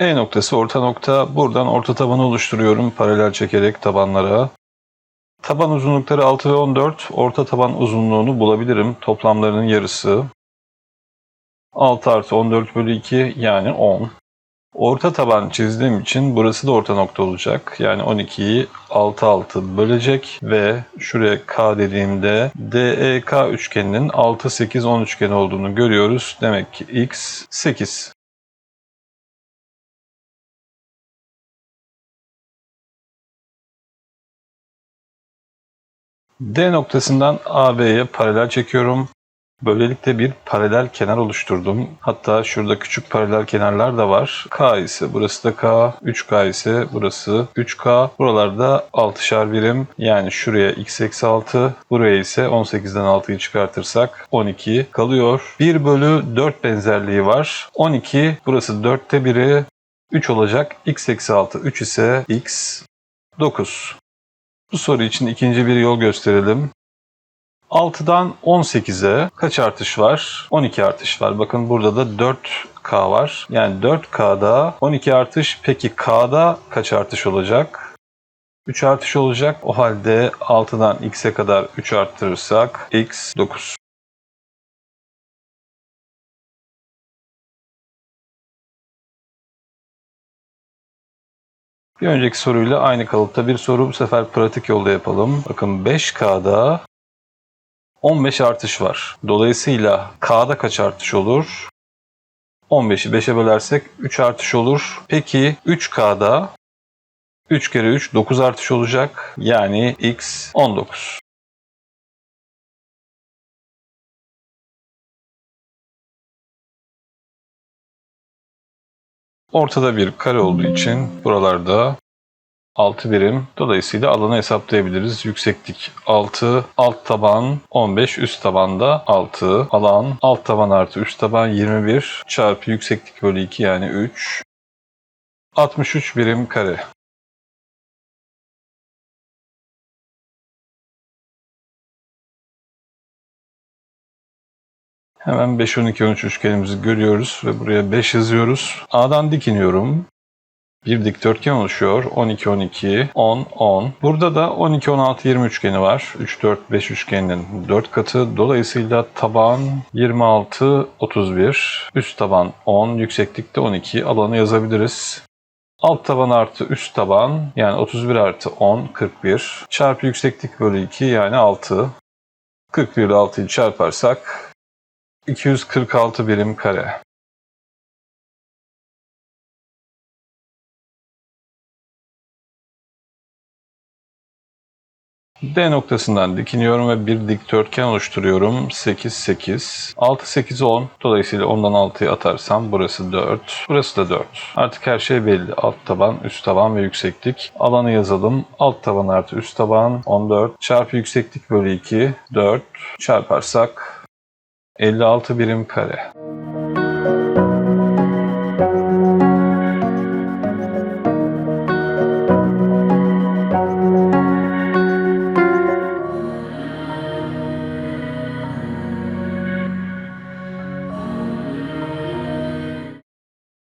noktası orta nokta. Buradan orta tabanı oluşturuyorum paralel çekerek tabanlara. Taban uzunlukları 6 ve 14. Orta taban uzunluğunu bulabilirim. Toplamlarının yarısı. 6 artı 14 bölü 2 yani 10. Orta taban çizdiğim için burası da orta nokta olacak. Yani 12'yi 6 6 bölecek ve şuraya K dediğimde DEK üçgeninin 6 8 10 üçgeni olduğunu görüyoruz. Demek ki X 8. D noktasından AB'ye paralel çekiyorum. Böylelikle bir paralel kenar oluşturdum. Hatta şurada küçük paralel kenarlar da var. K ise burası da K, 3K ise burası 3K. Buralarda 6'şar birim yani şuraya x eksi 6, buraya ise 18'den 6'yı çıkartırsak 12 kalıyor. 1 bölü 4 benzerliği var. 12 burası 4'te biri 3 olacak. x eksi 6 3 ise x 9. Bu soru için ikinci bir yol gösterelim. 6'dan 18'e kaç artış var? 12 artış var. Bakın burada da 4K var. Yani 4K'da 12 artış. Peki K'da kaç artış olacak? 3 artış olacak. O halde 6'dan x'e kadar 3 arttırırsak x 9. Bir önceki soruyla aynı kalıpta bir soru bu sefer pratik yolda yapalım. Bakın 5K'da 15 artış var. Dolayısıyla K'da kaç artış olur? 15'i 5'e bölersek 3 artış olur. Peki 3K'da 3 kere 3 9 artış olacak. Yani X 19. Ortada bir kare olduğu için buralarda 6 birim. Dolayısıyla alanı hesaplayabiliriz. Yükseklik 6, alt taban 15, üst taban da 6. Alan alt taban artı üst taban 21 çarpı yükseklik bölü 2 yani 3. 63 birim kare. Hemen 5, 12, 13 üçgenimizi görüyoruz ve buraya 5 yazıyoruz. A'dan dik iniyorum. Bir dikdörtgen oluşuyor. 12, 12, 10, 10. Burada da 12, 16, 20 üçgeni var. 3, 4, 5 üçgeninin 4 katı. Dolayısıyla taban 26, 31. Üst taban 10, yükseklikte 12. Alanı yazabiliriz. Alt taban artı üst taban yani 31 artı 10, 41. Çarpı yükseklik bölü 2 yani 6. 41 ile 6'yı çarparsak 246 birim kare. D noktasından dikiniyorum ve bir dikdörtgen oluşturuyorum. 8, 8. 6, 8, 10. Dolayısıyla 10'dan 6'yı atarsam burası 4. Burası da 4. Artık her şey belli. Alt taban, üst taban ve yükseklik. Alanı yazalım. Alt taban artı üst taban 14. Çarpı yükseklik bölü 2 4. Çarparsak 56 birim kare.